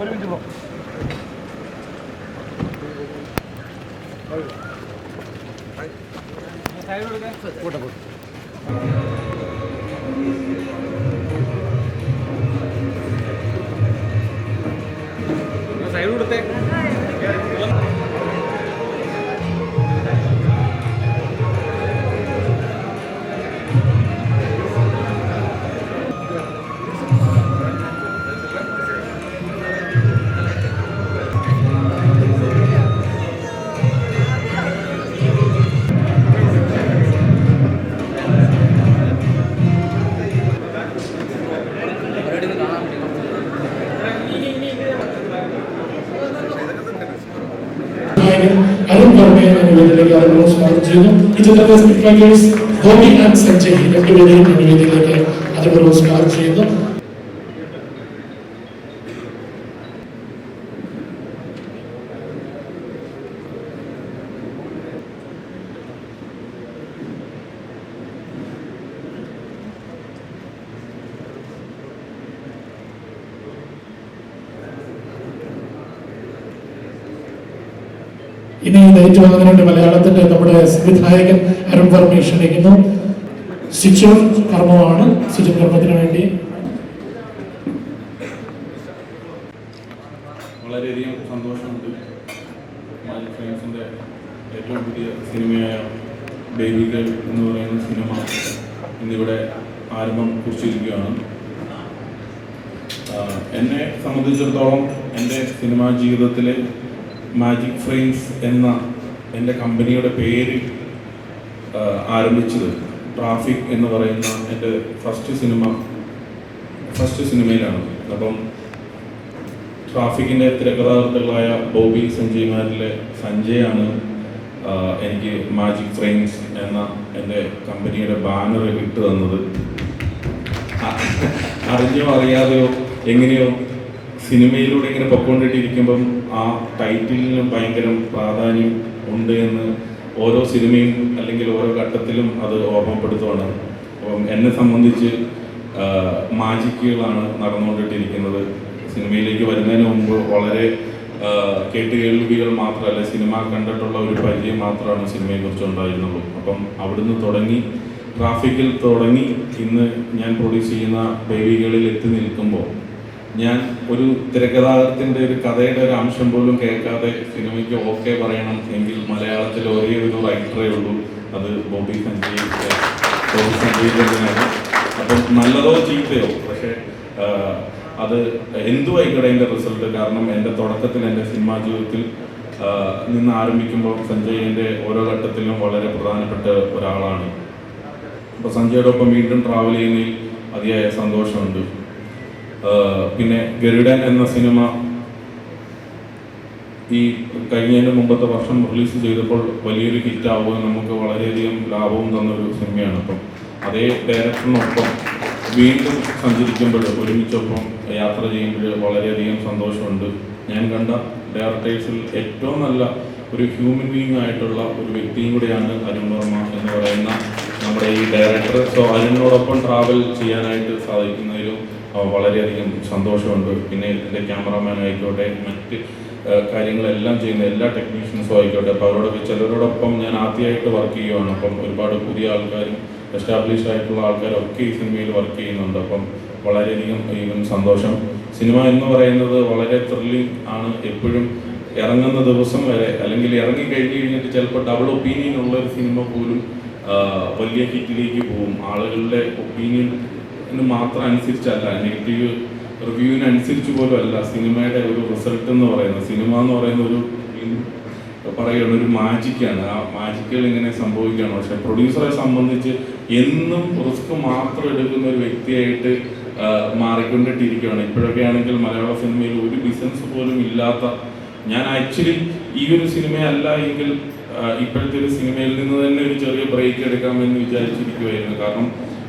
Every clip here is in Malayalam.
ഒരു മിനിറ്റ് ബ്രോ പോട്ടെ പോട്ടെ റൈറ്റേഴ്സ് ഗോപി ആൻഡ് സഞ്ജയ് രണ്ടുപേരെയും നിവേദിയിലേക്ക് ആദരവ് സ്വാഗതം ചെയ്യുന്നു. ഇനി ഇത് ഏറ്റുവാങ്ങുന്നതിനുവേണ്ടി മലയാളത്തിന്റെ നമ്മുടെ സംവിധായകൻ അരുൺ വർമ്മയെ ക്ഷണിക്കുന്നു. സിച്ചു കർമ്മമാണ്. സിച്ചു കർമ്മത്തിന് വേണ്ടി. വളരെയധികം സന്തോഷമുണ്ട്. മാജിക് ഫ്രെയിംസിന്റെ ഏറ്റവും പുതിയ സിനിമയായ ബേബികൾ എന്ന് പറയുന്ന സിനിമ ഇന്നിവിടെ ആരംഭം കുറിച്ചിരിക്കുകയാണ്. എന്നെ സംബന്ധിച്ചിടത്തോളം എന്റെ സിനിമാ ജീവിതത്തിലെ മാജിക് ഫ്രെയിംസ് എന്ന എന്റെ കമ്പനിയുടെ പേര് ആരംഭിച്ചത്. ട്രാഫിക് എന്ന് പറയുന്ന എന്റെ ഫസ്റ്റ് സിനിമ ഫസ്റ്റ് സിനിമയിലാണ് അപ്പം ട്രാഫിക്കിന്റെ തിരക്കഥാകൃത്തുകളായ ബോബി സഞ്ജയ്മാരിലെ സഞ്ജയാണ് എനിക്ക് മാജിക് ഫ്രെയിംസ് എന്ന എന്റെ കമ്പനിയുടെ ബാനർ ഇട്ട് തന്നത്. അറിഞ്ഞോ അറിയാതെയോ എങ്ങനെയോ സിനിമയിലൂടെ ഇങ്ങനെ പൊക്കോണ്ടിട്ടിരിക്കുമ്പം ആ ടൈറ്റിലിന് ഭയങ്കര പ്രാധാന്യം ഉണ്ട് എന്ന് ഓരോ സിനിമയും അല്ലെങ്കിൽ ഓരോ ഘട്ടത്തിലും അത് ഓർമ്മപ്പെടുത്തുകയാണ് അപ്പം എന്നെ സംബന്ധിച്ച് മാജിക്കുകളാണ് നടന്നുകൊണ്ടിട്ടിരിക്കുന്നത്. സിനിമയിലേക്ക് വരുന്നതിന് മുമ്പ് വളരെ കേട്ട് കേട്ടുകേൾവികൾ മാത്രമല്ല സിനിമ കണ്ടിട്ടുള്ള ഒരു പരിചയം മാത്രമാണ് സിനിമയെ കുറിച്ച് ഉണ്ടായിരുന്നുള്ളൂ അപ്പം അവിടുന്ന് തുടങ്ങി ട്രാഫിക്കിൽ തുടങ്ങി ഇന്ന് ഞാൻ പ്രൊഡ്യൂസ് ചെയ്യുന്ന ബേബികളിൽ എത്തി നിൽക്കുമ്പോൾ ഞാൻ ഒരു തിരക്കഥാകൃത്തിന്റെ ഒരു കഥയുടെ ഒരു അംശം പോലും കേൾക്കാതെ സിനിമയ്ക്ക് ഓക്കെ പറയണം എങ്കിൽ മലയാളത്തിൽ ഒരേ ഒരു റൈറ്ററേ ഉള്ളൂ. അത് ബോബി സഞ്ജയ് ബോബി തന്നെയാണ്. അപ്പം നല്ലതോ ചീത്തയോ? പക്ഷേ അത് എന്തു ആയിക്കോട്ടെ എന്റെ റിസൾട്ട് കാരണം എന്റെ തുടക്കത്തിൽ എന്റെ സിനിമാ ജീവിതത്തിൽ നിന്ന് ആരംഭിക്കുമ്പോൾ സഞ്ജയ് എന്റെ ഓരോ ഘട്ടത്തിലും വളരെ പ്രധാനപ്പെട്ട ഒരാളാണ്. അപ്പോൾ സഞ്ജയുടെ ഒപ്പം വീണ്ടും ട്രാവൽ ചെയ്യുന്നതിൽ അതിയായ സന്തോഷമുണ്ട്. പിന്നെ ഗരുഡൻ എന്ന സിനിമ ഈ കഴിഞ്ഞതിന് മുമ്പത്തെ വർഷം റിലീസ് ചെയ്തപ്പോൾ വലിയൊരു ഹിറ്റ് ആവുകയും നമുക്ക് വളരെയധികം ലാഭവും തന്നൊരു സിനിമയാണ്. അപ്പം അതേ ഡയറക്ടറിനൊപ്പം വീണ്ടും സഞ്ചരിക്കുമ്പോൾ ഒരുമിച്ചൊപ്പം യാത്ര ചെയ്യുമ്പോൾ വളരെയധികം സന്തോഷമുണ്ട്. ഞാൻ കണ്ട ഡയറക്ടേഴ്സിൽ ഏറ്റവും നല്ല ഒരു ഹ്യൂമൻ ബീങ് ആയിട്ടുള്ള ഒരു വ്യക്തിയും കൂടിയാണ് അരുൺ വർമ്മ എന്ന് പറയുന്ന നമ്മുടെ ഈ ഡയറക്ടർ. സോ അരുണിനോടൊപ്പം ട്രാവൽ ചെയ്യാനായിട്ട് സാധിക്കുന്നതിലും വളരെയധികം സന്തോഷമുണ്ട്. പിന്നെ എന്റെ ക്യാമറാമാൻ ആയിക്കോട്ടെ മറ്റ് കാര്യങ്ങളെല്ലാം ചെയ്യുന്ന എല്ലാ ടെക്നീഷ്യൻസും ആയിക്കോട്ടെ അപ്പോൾ അവരോടൊക്കെ ചിലരോടൊപ്പം ഞാൻ ആദ്യമായിട്ട് വർക്ക് ചെയ്യുവാണ്. അപ്പം ഒരുപാട് പുതിയ ആൾക്കാരും എസ്റ്റാബ്ലിഷ് ആയിട്ടുള്ള ആൾക്കാരൊക്കെ ഈ സിനിമയിൽ വർക്ക് ചെയ്യുന്നുണ്ട്. അപ്പം വളരെയധികം ഈവൻ സന്തോഷം. സിനിമ എന്ന് പറയുന്നത് വളരെ ത്രില്ലിംഗ് ആണ്. എപ്പോഴും ഇറങ്ങുന്ന ദിവസം വരെ അല്ലെങ്കിൽ ഇറങ്ങി കഴിഞ്ഞ് കഴിഞ്ഞിട്ട് ചിലപ്പോൾ ഡബിൾ ഒപ്പീനിയൻ ഉള്ള ഒരു സിനിമ പോലും വലിയ ഹിറ്റിലേക്ക് പോകും. ആളുകളുടെ ഒപ്പീനിയന് മാത്രം അനുസരിച്ചല്ല. നെഗറ്റീവ് റിവ്യൂവിനനുസരിച്ച് പോലും അല്ല സിനിമയുടെ ഒരു റിസൾട്ട് എന്ന് പറയുന്നത്. സിനിമ എന്ന് പറയുന്ന ഒരു പറയുകയാണ് ഒരു മാജിക്കാണ്. ആ മാജിക്കുകൾ ഇങ്ങനെ സംഭവിക്കുകയാണ്. പക്ഷെ പ്രൊഡ്യൂസറെ സംബന്ധിച്ച് എന്നും റിസ്ക് മാത്രം എടുക്കുന്ന ഒരു വ്യക്തിയായിട്ട് മാറിക്കൊണ്ടിട്ടിരിക്കുകയാണ്. ഇപ്പോഴൊക്കെ ആണെങ്കിൽ മലയാള സിനിമയിൽ ഒരു ബിസിനസ് പോലും ഇല്ലാത്ത ഞാൻ ആക്ച്വലി ഈ ഒരു സിനിമയല്ല എങ്കിൽ ഇപ്പോഴത്തെ ഒരു സിനിമയിൽ നിന്ന് തന്നെ ഒരു ചെറിയ ബ്രേക്ക് എടുക്കാമെന്ന് വിചാരിച്ചിരിക്കുമായിരുന്നു കാരണം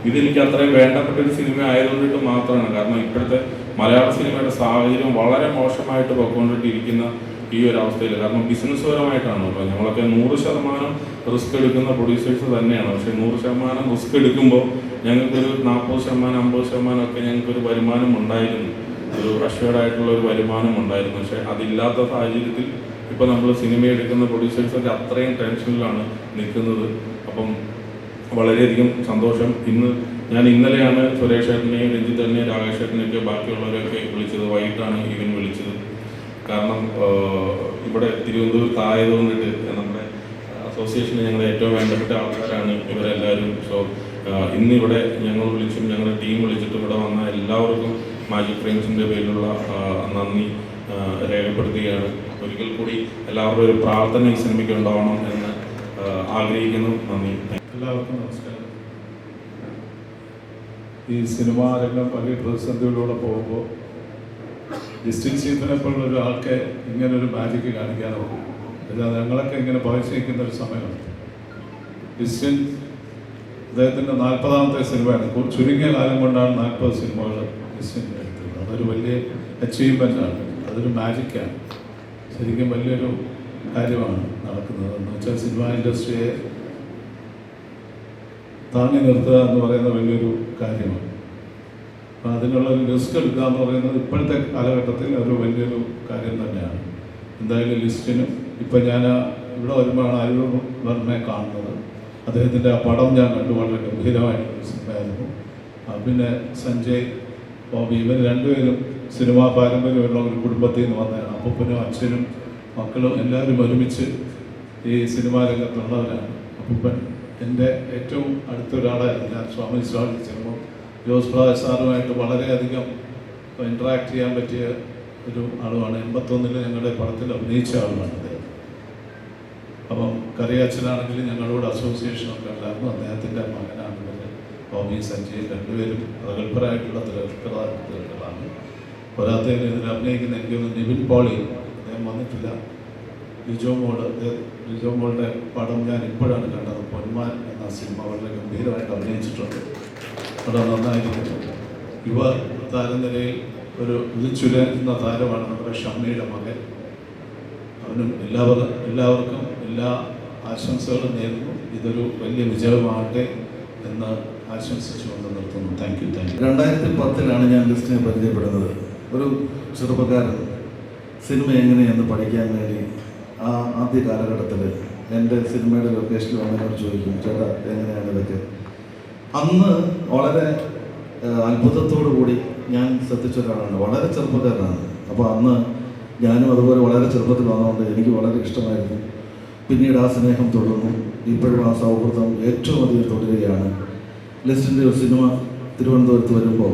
ഇതെനിക്ക് അത്രയും വേണ്ടപ്പെട്ട ഒരു സിനിമ ആയതുകൊണ്ടിട്ട് മാത്രമാണ്. കാരണം ഇപ്പോഴത്തെ മലയാള സിനിമയുടെ സാഹചര്യം വളരെ മോശമായിട്ട് പോയിക്കൊണ്ടിട്ടിരിക്കുന്ന ഈ ഒരു അവസ്ഥയിൽ. കാരണം ബിസിനസ് പരമായിട്ടാണ് അപ്പോൾ ഞങ്ങളൊക്കെ നൂറ് ശതമാനം റിസ്ക് എടുക്കുന്ന പ്രൊഡ്യൂസേഴ്സ് തന്നെയാണ്. പക്ഷേ നൂറ് ശതമാനം റിസ്ക് എടുക്കുമ്പോൾ ഞങ്ങൾക്കൊരു നാൽപ്പത് ശതമാനം അമ്പത് ശതമാനം ഒക്കെ ഞങ്ങൾക്കൊരു വരുമാനം ഉണ്ടായിരുന്നു. ഒരു അഷ്വേർഡ് ആയിട്ടുള്ള ഒരു വരുമാനം ഉണ്ടായിരുന്നു. പക്ഷേ അതില്ലാത്ത സാഹചര്യത്തിൽ ഇപ്പോൾ നമ്മൾ സിനിമ എടുക്കുന്ന പ്രൊഡ്യൂസേഴ്സൊക്കെ അത്രയും ടെൻഷനിലാണ് നിൽക്കുന്നത്. അപ്പം വളരെയധികം സന്തോഷം. ഇന്ന് ഞാൻ ഇന്നലെയാണ് സുരേഷ് ഏട്ടനെയും രഞ്ജിത്ത് ഏട്ടനെയും രാകേഷ് ഏട്ടനെയൊക്കെ ബാക്കിയുള്ളവരെയൊക്കെ വിളിച്ചത്. വൈകിട്ടാണ് ഇവൻ വിളിച്ചത്. കാരണം ഇവിടെ തിരുവനന്തപുരത്ത് ആയതുകൊണ്ടിട്ട് നമ്മുടെ അസോസിയേഷന് ഞങ്ങൾ ഏറ്റവും വേണ്ടപ്പെട്ട ആൾക്കാരാണ് ഇവരെല്ലാവരും. സോ ഇന്ന് ഇവിടെ ഞങ്ങൾ വിളിച്ചും ഞങ്ങളുടെ ടീം വിളിച്ചിട്ടും ഇവിടെ വന്ന എല്ലാവർക്കും മാജിക് ഫ്രെയിംസിന്റെ പേരിലുള്ള നന്ദി രേഖപ്പെടുത്തുകയാണ്. ഒരിക്കൽ കൂടി എല്ലാവരുടെ ഒരു പ്രാർത്ഥന ഈ സിനിമയ്ക്ക് ഉണ്ടാവണം എന്ന് ആഗ്രഹിക്കുന്നു. നന്ദി. എല്ലാവർക്കും നമസ്കാരം. ഈ സിനിമാ രംഗം വലിയ പ്രതിസന്ധികളിലൂടെ പോകുമ്പോൾ ഡിസ്ട്രിക്ട് ചീഫിനെ പോലുള്ള ഒരാൾക്ക് ഇങ്ങനെ ഒരു മാജിക്ക് കാണിക്കാനുള്ളൂ അല്ലാതെ ഞങ്ങളൊക്കെ ഇങ്ങനെ പകച്ചിരിക്കുന്ന ഒരു സമയമാണ് ക്രിസ്ത്യൻ അദ്ദേഹത്തിന്റെ നാൽപ്പതാമത്തെ സിനിമയാണ്. ചുരുങ്ങിയ കാലം കൊണ്ടാണ് നാൽപ്പത് സിനിമകൾ ക്രിസ്ത്യൻ എടുത്തത് അതൊരു വലിയ അച്ചീവ്മെന്റ് ആണ്. അതൊരു മാജിക്കാണ് ശരിക്കും വലിയൊരു കാര്യമാണ് നടക്കുന്നത്. എന്ന് വെച്ചാൽ സിനിമ ഇൻഡസ്ട്രിയെ താങ്ങി നിർത്തുക എന്ന് പറയുന്ന വലിയൊരു കാര്യമാണ്. അപ്പം അതിനുള്ള ഒരു റിസ്ക് എടുക്കുക എന്ന് പറയുന്നത് ഇപ്പോഴത്തെ കാലഘട്ടത്തിൽ ഒരു വലിയൊരു കാര്യം തന്നെയാണ്. എന്തായാലും ലിസ്റ്റിനും ഇപ്പം ഞാൻ ഇവിടെ വരുമ്പോഴാണ് അരുൺ വർമ്മയെ കാണുന്നത്. അദ്ദേഹത്തിന്റെ ആ പടം ഞാൻ കണ്ടു വളരെ ഗംഭീരമായിട്ടുള്ള സിനിമയായിരുന്നു പിന്നെ സഞ്ജയ് ബോബി ഇവർ രണ്ടുപേരും സിനിമാ പാരമ്പര്യമുള്ള ഒരു കുടുംബത്തിൽ നിന്ന് വന്നതാണ്. അപ്പൂപ്പനും അച്ഛനും മക്കളും എല്ലാവരും ഒരുമിച്ച് ഈ സിനിമാ രംഗത്തുള്ളവരാണ്. അപ്പൂപ്പൻ എന്റെ ഏറ്റവും അടുത്തൊരാളായിരുന്നു ഞാൻ സ്വാമി സ്വാമി ചെല്ലുമ്പോൾ ജോസ് പ്രകാശ് സാറുമായിട്ട് വളരെയധികം ഇൻട്രാക്ട് ചെയ്യാൻ പറ്റിയ ഒരു ആളുമാണ്. എൺപത്തൊന്നിൽ ഞങ്ങളുടെ പടത്തിൽ അഭിനയിച്ച ആളുമാണ് അദ്ദേഹം. അപ്പം കറിയാച്ചനാണെങ്കിൽ ഞങ്ങളോട് അസോസിയേഷൻ ഒക്കെ ഉണ്ടായിരുന്നു. അദ്ദേഹത്തിന്റെ മകനാണ് ഇവർ ബോബി സഞ്ജയ് രണ്ടുപേരും പ്രഗത്ഭരായിട്ടുള്ള തിരക്കഥാകൃത്തുക്കളാണ്. പോരാത്തതിന് ഇതിൽ അഭിനയിക്കുന്ന എനിക്ക് നിവിൻ പോളി. അദ്ദേഹം വന്നിട്ടില്ല. ലിജോ മോൾ ലിജോ മോളുടെ പടം ഞാൻ ഇപ്പോഴാണ് കണ്ടത്. പൊന്മാൻ എന്ന സിനിമ വളരെ ഗംഭീരമായിട്ട് അഭിനയിച്ചിട്ടുണ്ട്. വളരെ നന്നായിരിക്കുന്നു. യുവ താരനിലയിൽ ഒരു ഉദിച്ചുരയുന്ന താരമാണ് നമ്മുടെ ഷമ്മിയുടെ മകൻ. അവനും എല്ലാവർ എല്ലാവർക്കും എല്ലാ ആശംസകളും നേരുന്നു. ഇതൊരു വലിയ വിജയമാകട്ടെ എന്ന് ആശംസിച്ചുകൊണ്ട് നിർത്തുന്നു. താങ്ക് യു താങ്ക് യു രണ്ടായിരത്തി പത്തിലാണ് ഞാൻ ലിസ്റ്റിനെ പരിചയപ്പെടുന്നത്. ഒരു ചെറുപ്പക്കാരൻ. സിനിമ എങ്ങനെയെന്ന് പഠിക്കാൻ വേണ്ടി ആ ആദ്യ കാലഘട്ടത്തിൽ എന്റെ സിനിമയുടെ ലൊക്കേഷനിൽ വന്നവർ ചോദിക്കും ചേട്ടാ എങ്ങനെയാണ് ഇതൊക്കെ? അന്ന് വളരെ അത്ഭുതത്തോടു കൂടി ഞാൻ ശ്രദ്ധിച്ച ഒരാളാണ് വളരെ ചെറുപ്പക്കാരനാണ്. അപ്പോൾ അന്ന് ഞാനും അതുപോലെ വളരെ ചെറുപ്പത്തിൽ വന്നതുകൊണ്ട് എനിക്ക് വളരെ ഇഷ്ടമായിരുന്നു. പിന്നീട് ആ സ്നേഹം തുടർന്നു. ഇപ്പോഴും ആ സൗഹൃദം ഏറ്റവും അധികം തുടരുകയാണ്. ലിസ്റ്റിന്റെ ഒരു സിനിമ തിരുവനന്തപുരത്ത് വരുമ്പോൾ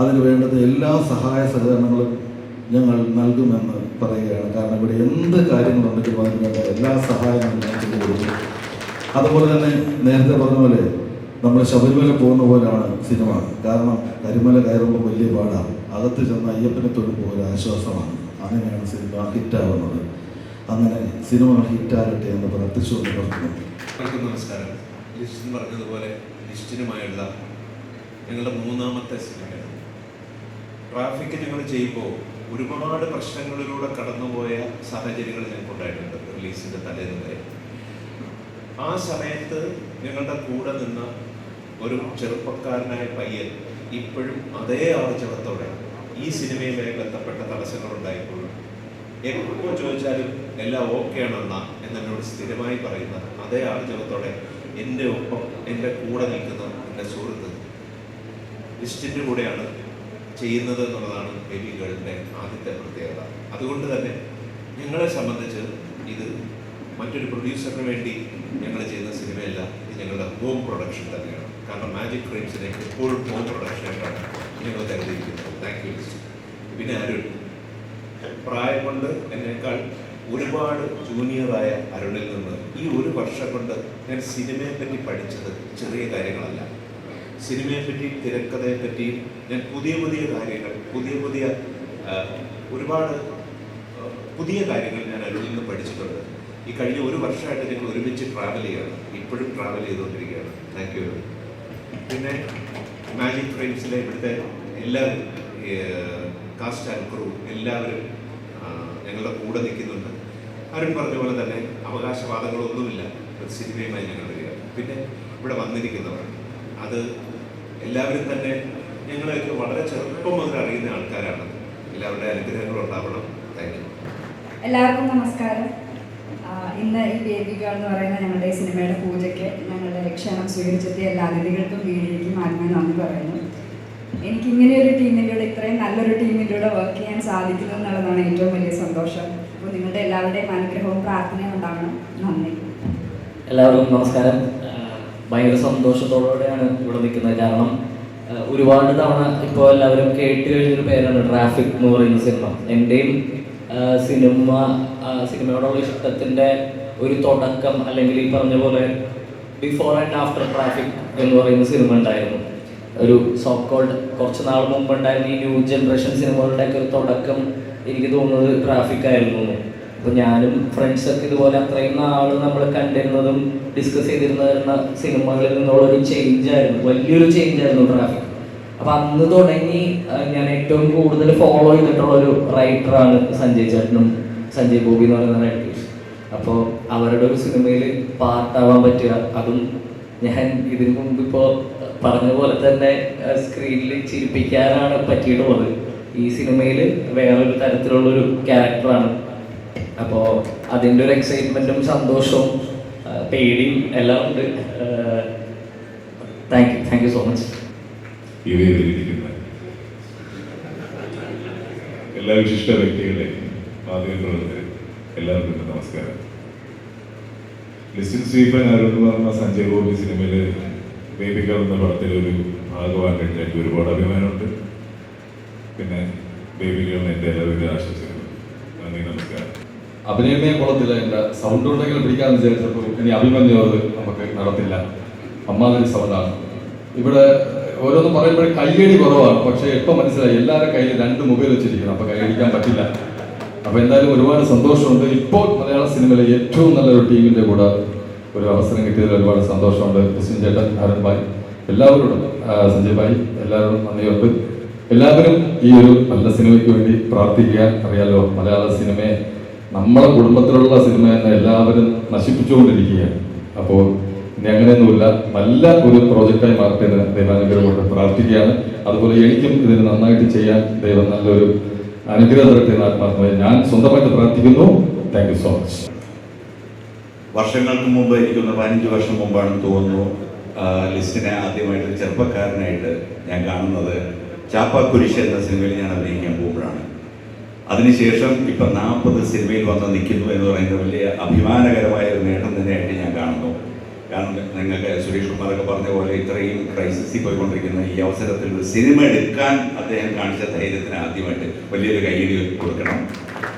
അതിന് വേണ്ടുന്ന എല്ലാ സഹായ സഹകരണങ്ങളും ഞങ്ങൾ നൽകുമെന്ന് പറയുകയാണ്. കാരണം ഇവിടെ എന്ത് കാര്യങ്ങളുണ്ടെങ്കിലും വന്നിട്ട് പറഞ്ഞാൽ എല്ലാ സഹായങ്ങളും ചെയ്തു കൊടുക്കും. അതുപോലെ തന്നെ നേരത്തെ പറഞ്ഞ പോലെ നമ്മൾ ശബരിമല പോകുന്ന പോലെയാണ് സിനിമ. കാരണം കരിമല കയറുമ്പോൾ വലിയ പാടാണ്. അകത്ത് ചെന്ന അയ്യപ്പനെ തൊടുമ്പോൾ ഒരു ആശ്വാസമാണ്. അങ്ങനെയാണ് സിനിമ ഹിറ്റാവുന്നത് അങ്ങനെ സിനിമ ഹിറ്റാകട്ടെ എന്ന് എല്ലാവർക്കും നമസ്കാരം. ലിസ്റ്റിൻ പറഞ്ഞതുപോലെ ലിസ്റ്റിനുമായുള്ള ഞങ്ങളുടെ മൂന്നാമത്തെ സിനിമയാണ്. ട്രാഫിക് ഞങ്ങൾ ചെയ്യുമ്പോൾ ഒരുപാട് പ്രശ്നങ്ങളിലൂടെ കടന്നുപോയ സാഹചര്യങ്ങൾ ഞങ്ങൾക്കുണ്ടായിട്ടുണ്ട് റിലീസിന്റെ തലേന്ന് ആ സമയത്ത് ഞങ്ങളുടെ കൂടെ നിന്ന ഒരു ചെറുപ്പക്കാരനായ പയ്യൻ ഇപ്പോഴും അതേ ആർജവത്തോടെ ഈ സിനിമയുമായി ബന്ധപ്പെട്ട തടസ്സങ്ങളുണ്ടായപ്പോഴും. എപ്പോൾ ചോദിച്ചാലും എല്ലാം ഓക്കെ ആണെന്ന എന്നോട് സ്ഥിരമായി പറയുന്ന അതേ ആർജവത്തോടെ എന്റെ ഒപ്പം എന്റെ കൂടെ നിൽക്കുന്ന എന്റെ സുഹൃത്ത് ലിസ്റ്റിന്റെ കൂടെയാണ് ചെയ്യുന്നത് എന്നുള്ളതാണ് ബേബി ഗേളിന്റെ ആദ്യത്തെ പ്രത്യേകത. അതുകൊണ്ട് തന്നെ ഞങ്ങളെ സംബന്ധിച്ച് ഇത് മറ്റൊരു പ്രൊഡ്യൂസറിന് വേണ്ടി ഞങ്ങൾ ചെയ്യുന്ന സിനിമയല്ല ഇത് ഞങ്ങളുടെ ഹോം പ്രൊഡക്ഷൻ തന്നെയാണ്. കാരണം മാജിക് ഫ്രെയിംസിനെ എപ്പോഴും ഹോം പ്രൊഡക്ഷനായിട്ടാണ് ഞങ്ങൾ കരുതിയിരിക്കുന്നത്. താങ്ക് യു പിന്നെ അരുൺ. പ്രായം കൊണ്ട് എന്നേക്കാൾ ഒരുപാട് ജൂനിയറായ അരുണിൽ നിന്ന് ഈ ഒരു വർഷം കൊണ്ട് ഞാൻ സിനിമയെ പറ്റി പഠിച്ചത് ചെറിയ കാര്യങ്ങളല്ല. സിനിമയെ പറ്റി തിരക്കഥയെ പറ്റി ഞാൻ പുതിയ പുതിയ കാര്യങ്ങൾ പുതിയ പുതിയ ഒരുപാട് പുതിയ കാര്യങ്ങൾ ഞാൻ അരുണിൽ നിന്ന് പഠിച്ചിട്ടുണ്ട്. ഈ കഴിഞ്ഞ ഒരു വർഷമായിട്ട് ഞങ്ങൾ ഒരുമിച്ച് ട്രാവൽ ചെയ്യാണ്. ഇപ്പോഴും ട്രാവൽ ചെയ്തുകൊണ്ടിരിക്കുകയാണ്. താങ്ക് യു പിന്നെ മാജിക് ഫ്രെയിംസിലെ ഇവിടുത്തെ എല്ലാ കാസ്റ്റ് ആൻഡ് ക്രൂ എല്ലാവരും ഞങ്ങളുടെ കൂടെ നിൽക്കുന്നുണ്ട്. അരുൺ പറഞ്ഞ പോലെ തന്നെ അവകാശവാദങ്ങളൊന്നുമില്ല. സിനിമയുമായി ഞങ്ങൾ വരിക പിന്നെ ഇവിടെ വന്നിരിക്കുന്നവർ അത് എല്ലാവരും തന്നെ ഞങ്ങളെയൊക്കെ വളരെ ചെറുപ്പം മുതൽ അറിയുന്ന ആൾക്കാരാണ്. എല്ലാവരുടെ അനുഗ്രഹങ്ങൾ ഉണ്ടാവണം താങ്ക് യു എല്ലാവർക്കും നമസ്കാരം. ഇന്ന് ഈ വേദിക എന്ന് പറയുന്ന ഞങ്ങളുടെ ഈ സിനിമയുടെ പൂജയ്ക്ക് ഞങ്ങളുടെ ക്ഷണം സ്വീകരിച്ചെത്തിയ എല്ലാ അതിഥികൾക്കും വീടിലേക്കും ആത്മാവ് നന്ദി പറയുന്നു. എനിക്ക് ഇങ്ങനെ ഒരു ടീമിന്റെ കൂടെ ഇത്രയും നല്ലൊരു ടീമിന്റെ കൂടെ വർക്ക് ചെയ്യാൻ സാധിക്കുന്നു എന്നുള്ളതാണ് ഏറ്റവും വലിയ സന്തോഷം. അപ്പോൾ നിങ്ങളുടെ എല്ലാവരുടെയും അനുഗ്രഹവും പ്രാർത്ഥനയും ഉണ്ടാവണം. നന്ദി. എല്ലാവർക്കും നമസ്കാരം. ഭയങ്കര സന്തോഷത്തോടെയാണ് ഇവിടെ നിൽക്കുന്നത്. കാരണം ഒരുപാട് തവണ ഇപ്പോൾ എല്ലാവരും കേട്ട് കഴിഞ്ഞൊരു പേരാണ് ട്രാഫിക് എന്ന് പറയുന്ന സിനിമ. എന്റെയും സിനിമ സിനിമയോടുള്ള ഇഷ്ടത്തിന്റെ ഒരു തുടക്കം അല്ലെങ്കിൽ ഈ പറഞ്ഞ പോലെ ബിഫോർ ആൻഡ് ആഫ്റ്റർ ട്രാഫിക് എന്ന് പറയുന്ന സിനിമ ഉണ്ടായിരുന്നു. ഒരു സോക്കോൾഡ് കുറച്ച് നാൾ മുമ്പ് ഉണ്ടായിരുന്ന ഈ ന്യൂ ജനറേഷൻ സിനിമകളുടെയൊക്കെ ഒരു തുടക്കം എനിക്ക് തോന്നുന്നത് ട്രാഫിക് ആയിരുന്നു. എന്ന്. അപ്പൊ ഞാനും ഫ്രണ്ട്സൊക്കെ ഇതുപോലെ അത്രയും നാൾ നമ്മൾ കണ്ടിരുന്നതും ഡിസ്കസ് ചെയ്തിരുന്ന സിനിമകളിൽ നിന്നുള്ള ഒരു ചേഞ്ച് ആയിരുന്നു. വലിയൊരു ചേഞ്ച് ആയിരുന്നു ട്രാഫിക് അപ്പൊ അന്ന് തുടങ്ങി ഞാൻ ഏറ്റവും കൂടുതൽ ഫോളോ ചെയ്തിട്ടുള്ള ഒരു റൈറ്ററാണ് സഞ്ജയ് ചേട്ടനും സഞ്ജയ് ബോബി എന്ന് പറയുന്ന റൈറ്റേഴ്സ് അപ്പോൾ അവരുടെ ഒരു സിനിമയിൽ പാർട്ടാവാൻ പറ്റുക അതും ഞാൻ ഇതിനു മുമ്പ് ഇപ്പോൾ പറഞ്ഞ പോലെ തന്നെ സ്ക്രീനിൽ ചിരിപ്പിക്കാനാണ് പറ്റിയിട്ടുള്ളത്. ഈ സിനിമയിൽ വേറൊരു തരത്തിലുള്ളൊരു ക്യാരക്ടറാണ് അപ്പോൾ അതിന്റെ ഒരു എക്സൈറ്റ്മെന്റും സന്തോഷവും പേടിയും എല്ലാം ഉണ്ട്. Thank you thank you so much എല്ലാ വിശിഷ്ട വ്യക്തികളെ എല്ലാവർക്കും നമസ്കാരം. ലിസ്റ്റിൻ സ്വീപ്പൻ അരുൺ വർമ്മ സഞ്ജയ് ഗോപി സിനിമയിൽ ബേബികൾ എന്ന പടത്തിൽ ഒരു കഴിഞ്ഞ എനിക്ക് ഒരുപാട് അഭിമാനമുണ്ട്. പിന്നെ ബേബികളിന് എന്റെ എല്ലാവരും ആശംസകൾ നന്ദി നമസ്കാരം. അഭിനയമേ കൊള്ളത്തില്ല എന്റെ സൗണ്ട് ഉണ്ടെങ്കിൽ പിടിക്കാമെന്ന് വിചാരിച്ചപ്പോൾ ഇനി അഭിമന്യു അത് നമുക്ക് നടത്തില്ല. അമ്മാതിരി സൗണ്ടാണ് ഇവിടെ ഓരോന്ന് പറയുമ്പോൾ കയ്യടി കുറവാണ്. പക്ഷെ ഇപ്പം മനസ്സിലായി എല്ലാവരുടെ കയ്യിൽ രണ്ട് മൊബൈൽ വെച്ചിരിക്കണം അപ്പോൾ കൈയടിക്കാൻ പറ്റില്ല. അപ്പോൾ എന്തായാലും ഒരുപാട് സന്തോഷമുണ്ട്. ഇപ്പോൾ മലയാള സിനിമയിലെ ഏറ്റവും നല്ലൊരു ടീമിന്റെ കൂടെ ഒരു അവസരം കിട്ടിയതിൽ ഒരുപാട് സന്തോഷമുണ്ട്. ക്രിസ്ത്യൻ ചേട്ടൻ ഹരൺ ഭായ് എല്ലാവരോടും സഞ്ജയ് ഭായ് എല്ലാവരോടും നന്ദിയുണ്ട് എല്ലാവരും ഈ ഒരു നല്ല സിനിമയ്ക്ക് വേണ്ടി പ്രാർത്ഥിക്കുക. അറിയാലോ മലയാള സിനിമയെ നമ്മളെ കുടുംബത്തിലുള്ള സിനിമ തന്നെ എല്ലാവരും നശിപ്പിച്ചുകൊണ്ടിരിക്കുകയാണ്. അപ്പോൾ ഇനി അങ്ങനെയൊന്നുമില്ല. നല്ല ഒരു പ്രോജക്റ്റായി മാറട്ടെ എന്ന് ദൈവാനുഗ്രഹം പ്രാർത്ഥിക്കുകയാണ്. അതുപോലെ എനിക്കും ഇതിന് നന്നായിട്ട് ചെയ്യാൻ ദൈവം നല്ലൊരു അനുഗ്രഹം തരട്ടെ ആത്മാർത്ഥമായി ഞാൻ സ്വന്തമായിട്ട് പ്രാർത്ഥിക്കുന്നു. താങ്ക് യു സോ മച്ച് വർഷങ്ങൾക്ക് മുമ്പ് എനിക്കൊന്ന് പതിനഞ്ച് വർഷം മുമ്പാണെന്ന് തോന്നുന്നു. ലിസ്റ്റിനെ ആദ്യമായിട്ട് ചെറുപ്പക്കാരനായിട്ട് ഞാൻ കാണുന്നത് ചാപ്പ കുരിശ് എന്ന സിനിമയിൽ ഞാൻ അഭിനയിക്കാൻ പോകുമ്പോഴാണ്. അതിനുശേഷം ഇപ്പം നാൽപ്പത് സിനിമയിൽ വന്ന് നിൽക്കുന്നു എന്ന് പറയുന്നത് വലിയ അഭിമാനകരമായ ഒരു നേട്ടം തന്നെയായിട്ട് ഞാൻ കാണുന്നു. കാരണം നിങ്ങൾക്ക് സുരേഷ് കുമാറൊക്കെ പറഞ്ഞ പോലെ ഇത്രയും ക്രൈസിസിൽ പോയിക്കൊണ്ടിരിക്കുന്ന ഈ അവസരത്തിൽ ഒരു സിനിമ എടുക്കാൻ അദ്ദേഹം കാണിച്ച ധൈര്യത്തിന് ആദ്യമായിട്ട് വലിയൊരു കൈയ്യടി കൊടുക്കണം.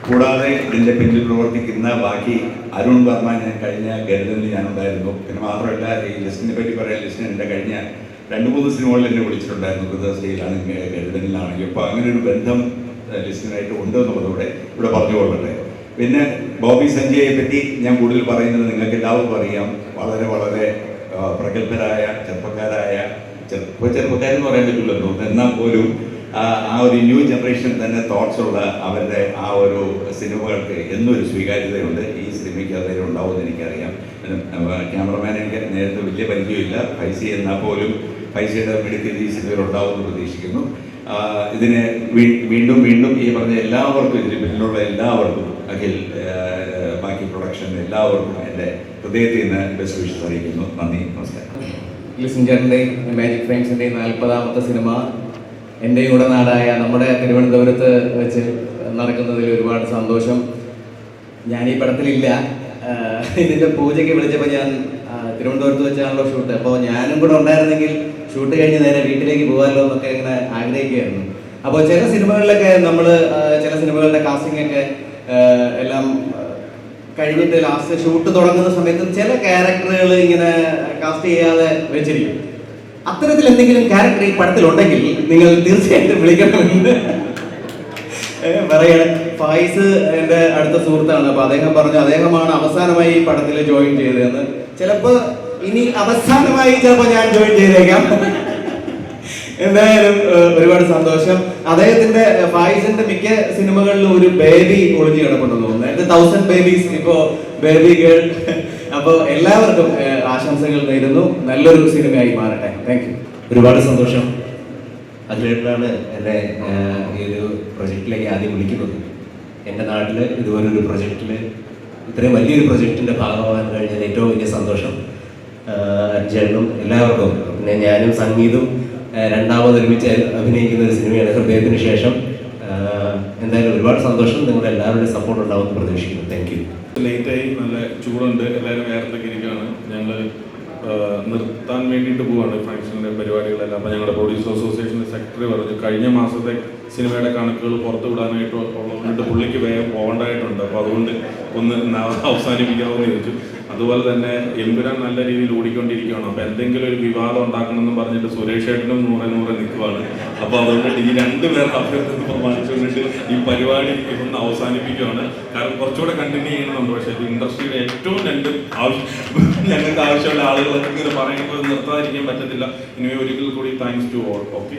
കൂടാതെ ഇതിന്റെ പിന്നിൽ പ്രവർത്തിക്കുന്ന ബാക്കി അരുൺ വർമ്മ ഞാൻ കഴിഞ്ഞ ഗരുഡനിൽ ഞാനുണ്ടായിരുന്നു. പിന്നെ മാത്രമല്ല ഈ ലിസ്റ്റിനെ പറ്റി പറയാൻ ലിസ്റ്റിന് എന്റെ കഴിഞ്ഞ രണ്ട് മൂന്ന് സിനിമകളിൽ എന്നെ വിളിച്ചിട്ടുണ്ടായിരുന്നു. ബ്രദേഴ്സ് ഗരുതനിലാണെങ്കിൽ അപ്പോൾ അങ്ങനെ ഒരു ബന്ധം ലിസ്റ്റിനായിട്ട് ഉണ്ട് എന്നുള്ളതോടെ ഇവിടെ പറഞ്ഞുകൊള്ളട്ടെ. പിന്നെ ബോബി സഞ്ജയെ പറ്റി ഞാൻ കൂടുതൽ പറയുന്നത് നിങ്ങൾക്ക് എല്ലാവർക്കും അറിയാം. വളരെ വളരെ പ്രഗത്ഭരായ ചെറുപ്പക്കാരായ ചെറുപ്പ ചെറുപ്പക്കാരെന്ന് പറയാൻ പറ്റില്ലല്ലോ. എന്നാൽ പോലും ആ ഒരു ന്യൂ ജനറേഷൻ തന്നെ തോട്ട്സ് ഉള്ള അവരുടെ ആ ഒരു സിനിമകൾക്ക് എന്നൊരു സ്വീകാര്യതയുണ്ട്. ഈ സിനിമയ്ക്ക് അതായത് ഉണ്ടാവുമെന്ന് എനിക്കറിയാം. ക്യാമറമാൻ എനിക്ക് നേരത്തെ വലിയ പരിചയമില്ല. പൈസ എന്നാൽ പോലും പൈസയുടെ മെഡിക്കൽ ഈ സിനിമയിൽ ഉണ്ടാവുമെന്ന് പ്രതീക്ഷിക്കുന്നു. ഇതിനെ വീണ്ടും വീണ്ടും ഈ പറഞ്ഞ എല്ലാവർക്കും ഇതിന് പിന്നിലുള്ള എല്ലാവർക്കും അഖിൽ ബാക്കി പ്രൊഡക്ഷൻ എല്ലാവർക്കും എന്റെ ഹൃദയത്തിൽ നിന്ന് ബെസ്റ്റ് വിഷസ് അറിയിക്കുന്നു. നന്ദി നമസ്കാരം. ലിസൺ ചേട്ടന്റെയും മാജിക് ഫ്രണ്ട്സിന്റെ നാൽപ്പതാമത്തെ സിനിമ എന്റെ കൂടെ നാടായ നമ്മുടെ തിരുവനന്തപുരത്ത് വെച്ച് നടക്കുന്നതിൽ ഒരുപാട് സന്തോഷം. ഞാൻ ഈ പടത്തിലില്ല. ഇതിന്റെ പൂജയ്ക്ക് വിളിച്ചപ്പോൾ ഞാൻ തിരുവനന്തപുരത്ത് വെച്ചാണല്ലോ ഷൂട്ട്. അപ്പോൾ ഞാനും കൂടെ ഉണ്ടായിരുന്നെങ്കിൽ ഷൂട്ട് കഴിഞ്ഞ് നേരെ വീട്ടിലേക്ക് പോകാമല്ലോ എന്നൊക്കെ ഇങ്ങനെ ആഗ്രഹിക്കുകയായിരുന്നു. അപ്പോൾ ചില സിനിമകളിലൊക്കെ നമ്മൾ ചില സിനിമകളുടെ കാസ്റ്റിംഗ് ഒക്കെ എല്ലാം കഴിഞ്ഞിട്ട് ലാസ്റ്റ് ഷൂട്ട് തുടങ്ങുന്ന സമയത്ത് ചില ക്യാരക്ടറുകൾ ഇങ്ങനെ കാസ്റ്റ് ചെയ്യാതെ വെച്ചിരിക്കും. അത്തരത്തിൽ എന്തെങ്കിലും ക്യാരക്ടർ ഈ പടത്തിലുണ്ടെങ്കിൽ നിങ്ങൾ തീർച്ചയായിട്ടും വിളിക്കണമെന്ന് പറയണേ ഫായിസ് എന്റെ അടുത്ത സുഹൃത്താണ്. അപ്പൊ അദ്ദേഹം പറഞ്ഞു അദ്ദേഹമാണ് അവസാനമായി ഈ പടത്തിൽ ജോയിൻ ചെയ്തതെന്ന്. ചിലപ്പോ ഇനി അവസാനമായി ചിലപ്പോ ഞാൻ ജോയിൻ ചെയ്തേക്കാം. എന്തായാലും ഒരുപാട് സന്തോഷം. അദ്ദേഹത്തിന്റെ ഫായിസിന്റെ മിക്ക സിനിമകളിലും ഒരു ബേബി ഒളിഞ്ഞു കിടപ്പുണ്ടെന്ന് തോന്നുന്നു. തൗസൻഡ് ബേബീസ് ഇപ്പോ ബേബി ഗേൾ അപ്പൊ എല്ലാവർക്കും ആശംസകൾ നേരുന്നു. നല്ലൊരു സിനിമയായി മാറട്ടെ. താങ്ക് ഒരുപാട് സന്തോഷം. അതിലേട്ടാണ് എന്നെ ഈ ഒരു പ്രൊജക്റ്റിലേക്ക് ആദ്യം വിളിക്കുന്നത്. എന്റെ നാട്ടിൽ ഇതുപോലൊരു പ്രൊജക്റ്റിൽ ഇത്രയും വലിയൊരു പ്രൊജക്റ്റിന്റെ ഭാഗമാകാൻ കഴിഞ്ഞാൽ ഏറ്റവും വലിയ സന്തോഷം ചേട്ടനും എല്ലാവർക്കും. പിന്നെ ഞാനും സംഗീതും രണ്ടാമത് ഒരുമിച്ച് അഭിനയിക്കുന്ന ഒരു സിനിമയാണ് ഹൃദയത്തിന് ശേഷം. എന്തായാലും ഒരുപാട് സന്തോഷം. നിങ്ങളുടെ എല്ലാവരുടെയും സപ്പോർട്ട് ഉണ്ടാവുമെന്ന് പ്രതീക്ഷിക്കുന്നു. താങ്ക് യു ലേറ്റായി നല്ല ചൂടുണ്ട്. എല്ലാവരും വേറെ ഇരിക്കുകയാണ്? ഞങ്ങൾ നിർത്താൻ വേണ്ടിയിട്ട് പോവാണ് ഫംഗ്ഷന്റെ പരിപാടികളെല്ലാം. അപ്പോൾ ഞങ്ങളുടെ പ്രൊഡ്യൂസർ അസോസിയേഷന്റെ സെക്രട്ടറി പറഞ്ഞു കഴിഞ്ഞ മാസത്തെ സിനിമയുടെ കണക്കുകൾ പുറത്തു വിടാനായിട്ട് ഉള്ളതുകൊണ്ട് പുള്ളിക്ക് വേഗം പോകേണ്ടതായിട്ടുണ്ട്. അപ്പോൾ അതുകൊണ്ട് ഒന്ന് അവസാനിപ്പിക്കാമെന്ന് ചോദിച്ചു. അതുപോലെ തന്നെ എമ്പുരാൻ നല്ല രീതിയിൽ ഓടിക്കൊണ്ടിരിക്കുകയാണ്. അപ്പോൾ എന്തെങ്കിലും ഒരു വിവാദം ഉണ്ടാക്കണമെന്ന് പറഞ്ഞിട്ട് സുരേഷ് ഏട്ടനും നൂറെ നൂറെ നിൽക്കുവാണ്. അപ്പോൾ അതുകൊണ്ട് ഈ രണ്ടുപേർ അഭ്യർത്ഥന പ്രമാണിച്ചുകൊണ്ടിട്ട് ഈ പരിപാടി ഒന്ന് അവസാനിപ്പിക്കുകയാണ്. കാരണം കുറച്ചുകൂടെ കണ്ടിന്യൂ ചെയ്യണമെന്നുണ്ട് പക്ഷേ ഇത് ഇൻഡസ്ട്രിയുടെ ഏറ്റവും രണ്ട് ആവശ്യം ഞങ്ങൾക്ക് ആവശ്യമുള്ള ആളുകളൊക്കെ ഇങ്ങനെ പറയുമ്പോൾ നിർത്താതിരിക്കാൻ പറ്റത്തില്ല. ഇനി ഒരിക്കൽ കൂടി താങ്ക്സ് ടു ഓൾ ഓക്കെ